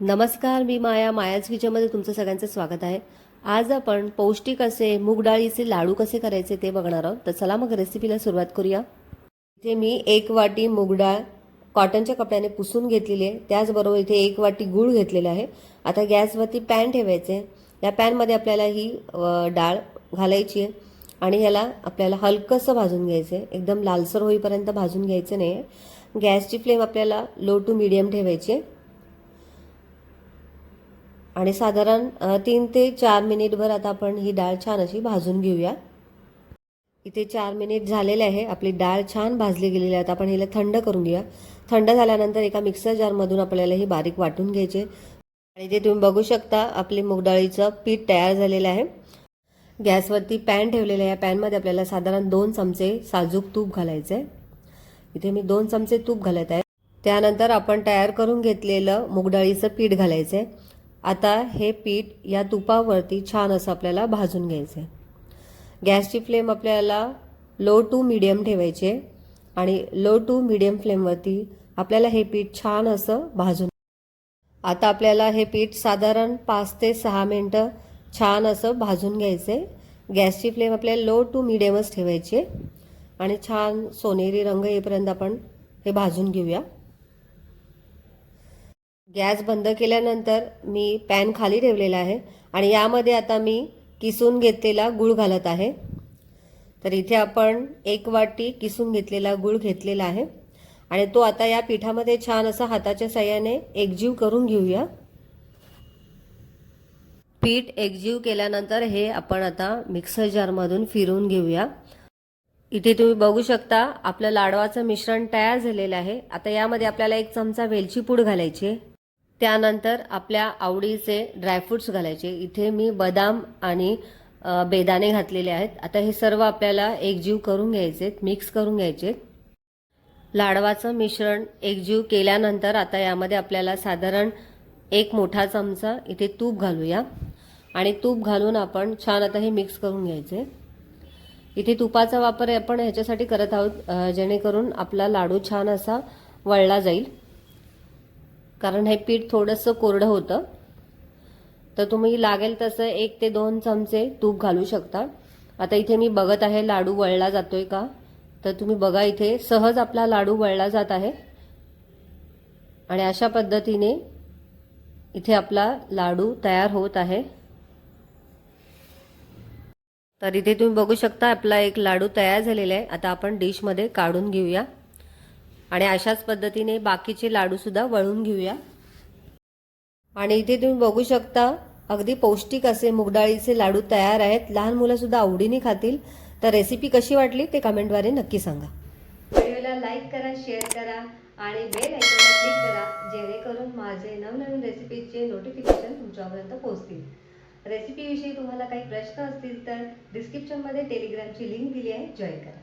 नमस्कार मी माया मायाच किचनमध्ये तुमचं सगळ्यांचं स्वागत आहे. आज आपण पौष्टिक असे मूग डाळीचे लाडू कसे करायचे ते बघणार आहोत. तर चला मग रेसिपीला सुरुवात करूया. इथे मी एक वाटी मूग डाळ कॉटनच्या कपड्याने पुसून घेतलेली आहे. त्याचबरोबर इथे एक वाटी गूळ घेतलेला आहे. आता गॅसवरती पॅन ठेवायचे या पॅनमध्ये आपल्याला ही डाळ घालायची आहे. आणि ह्याला आपल्याला हलकंसं भाजून घ्यायचं आहे. एकदम लालसर होईपर्यंत भाजून घ्यायचं नाही आहे गॅसची फ्लेम आपल्याला लो टू मिडियम ठेवायची आहे. आणि साधारण तीन ते चार मिनिटभर आता आपण ही डाळ छान अशी भाजून घेऊया. इथे चार मिनिट झालेले आहे. आपली डाळ छान भाजली गेलेली आहे. आता आपण हिला थंड करून घेऊया. थंड झाल्यानंतर एका मिक्सर जारमधून आपल्याला ही बारीक वाटून घ्यायचे. आणि इथे तुम्ही बघू शकता आपली मुगडाळीचं पीठ तयार झालेलं आहे. गॅसवरती पॅन ठेवलेलं आहे. या पॅनमध्ये आपल्याला साधारण दोन चमचे साजूक तूप घालायचं आहे. इथे मी दोन चमचे तूप घालत आहे. त्यानंतर आपण तयार करून घेतलेलं मुगडाळीचं पीठ घालायचं आहे. आता हे पीठ या तुपावरती छान असं आपल्याला भाजून घ्यायचं आहे गॅसची फ्लेम आपल्याला लो टू मीडियम ठेवायची आहे आणि लो टू मीडियम फ्लेमवरती आपल्याला हे पीठ छान असं भाजून आता आपल्याला हे पीठ साधारण पाच ते सहा मिनटं छान असं भाजून घ्यायचं आहे गॅसची फ्लेम आपल्याला लो टू मिडियमच ठेवायची आहे आणि छान सोनेरी रंग येईपर्यंत आपण हे भाजून घेऊया. गॅस बंद केल्यानंतर मी पॅन खाली ठेवलेला आहे आणि यामध्ये आता मी किसून घेतलेला गूळ घालत आहे. तर इथे आपण एक वाटी किसून घेतलेला गूळ घेतलेला आहे आणि तो आता या पिठामध्ये छान असा हाताच्या साह्याने एकजीव करून घेऊया. पीठ एकजीव केल्यानंतर हे आपण आता मिक्सर जारमधून फिरवून घेऊया. इथे तुम्ही बघू शकता आपलं लाडवाचं मिश्रण तयार झालेलं आहे. आता यामध्ये आपल्याला एक चमचा वेलची पूड घालायची आहे. त्यानंतर आपल्या आवडीचे ड्रायफ्रुट्स घालायचे. इथे मी बदाम आणि बेदाणे घातलेले आहेत. आता हे सर्व आपल्याला एकजीव करून घ्यायचे मिक्स करून घ्यायचे लाडवाचं मिश्रण एकजीव केल्यानंतर आता यामध्ये आपल्याला साधारण एक मोठा चमचा इथे तूप घालूया. आणि तूप घालून आपण छान आता हे मिक्स करून घ्यायचे. इथे तुपाचा वापर आपण ह्याच्यासाठी करत आहोत जेणेकरून आपला लाडू छान असा वळला जाईल. कारण हे पीठ थोडंसं कोरडं होतं. तर तुम्ही लागेल तसं एक ते दोन चमचे तूप घालू शकता. आता इथे मी बघत आहे लाडू वळला जातोय का? तर तुम्ही बघा इथे सहज आपला लाडू वळला जात आहे. आणि अशा पद्धतीने इथे आपला लाडू तयार होत आहे. तर इथे तुम्ही बघू शकता आपला एक लाडू तयार झालेला आहे. आता आपण डिशमध्ये काढून घेऊया. आणि अशाच पद्धतीने बाकीचे लाडूसुद्धा वळून घेऊया. आणि इथे तुम्ही बघू शकता अगदी पौष्टिक असे मुगडाळीचे लाडू तयार आहेत. लहान मुलंसुद्धा आवडीने खातील. तर रेसिपी कशी वाटली ते कमेंटद्वारे नक्की सांगा. व्हिडिओला लाईक करा शेअर करा आणि बेल आयकॉनला क्लिक करा जेणेकरून माझे नवनवीन रेसिपीचे नोटिफिकेशन तुमच्यापर्यंत पोहोचतील. रेसिपीविषयी तुम्हाला काही प्रश्न असतील तर डिस्क्रिप्शनमध्ये टेलिग्रामची लिंक दिली आहे. जॉईन करा.